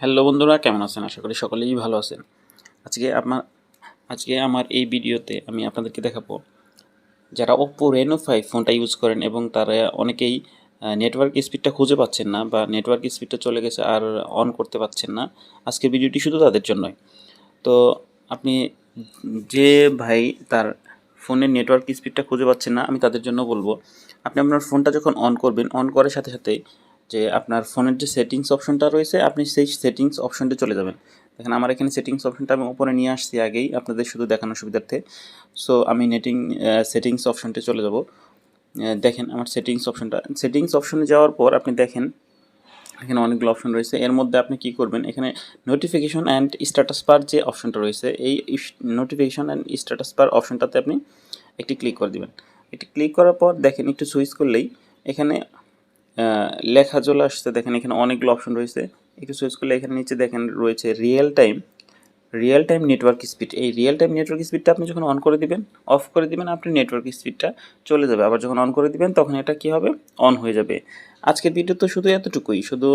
Hello বন্ধুরা, কেমন আছেন? আশা করি সকলেই ভালো আছেন। আজকে আমার আজকে আমার এই ভিডিওতে আমি আপনাদেরকে দেখাবো যারা ওপ্পো রেনো ফাইভ ফোনটা ইউজ করেন এবং তারা অনেকেই নেটওয়ার্ক স্পিডটা খুঁজে পাচ্ছেন না বা নেটওয়ার্ক স্পিডটা চলে গেছে আর অন করতে পারছেন না। আজকের ভিডিওটি শুধু তাদের জন্যই। তো আপনি যে ভাই তার ফোনের নেটওয়ার্ক স্পিডটা খুঁজে পাচ্ছেন না, আমি তাদের জন্য বলব, আপনি আপনার ফোনটা যখন অন করবেন অন করার সাথে সাথে যে আপনার ফোনের যে সেটিংস অপশনটা রয়েছে, আপনি সেই সেটিংস অপশনটা চলে যাবেন। দেখেন, আমার এখানে সেটিংস অপশনটা আমি উপরে নিয়ে আসছি আগেই, আপনাদের শুধু দেখানোর সুবিধার্থে। সো আমি নেটিং সেটিংস অপশনটা চলে যাব। দেখেন, আমার সেটিংস অপশনটা সেটিংস অপশনে যাওয়ার পর আপনি দেখেন, এখানে অনেকগুলো অপশন রয়েছে। এর মধ্যে আপনি কি করবেন, এখানে নোটিফিকেশন অ্যান্ড স্ট্যাটাস পার যে অপশনটা রয়েছে, এই নোটিফিকেশন অ্যান্ড স্ট্যাটাস পার অপশনটাতে আপনি একটি ক্লিক করে দিবেন। একটি ক্লিক করার পর দেখেন, একটু সুইচ করলেই এখানে লেখা চলে আসছে, দেখেন এখানে অনেকগুলো অপশন রয়েছে। একটু সুইচ করলে এখানে নিচে দেখেন রয়েছে real time real time network speed এই রিয়েল টাইম নেটওয়ার্ক স্পিডটা আপনি যখন অন করে দিবেন অফ করে দিবেন, আপনি নেটওয়ার্ক স্পিডটা চলে যাবে। আবার যখন অন করে দিবেন, তখন এটা কি হবে? অন হয়ে যাবে। আজকের ভিডিও তো শুধু এতটুকুই, শুধু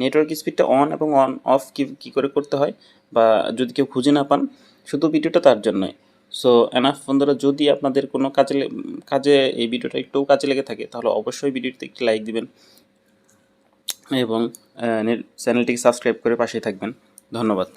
নেটওয়ার্ক স্পিডটা অন এবং অন অফ কি, কী করে করতে হয়? বা যদি কেউ খুঁজে না পান, শুধু ভিডিওটা তার জন্যই। সো এনাফ বন্ধুরা, যদি আপনাদের কোনো কাজে কাজে এই ভিডিওটা একটু কাজে লেগে থাকে, তাহলে অবশ্যই ভিডিওতে একটি লাইক দিবেন এবং চ্যানেলটিকে সাবস্ক্রাইব করে পাশেই থাকবেন। ধন্যবাদ।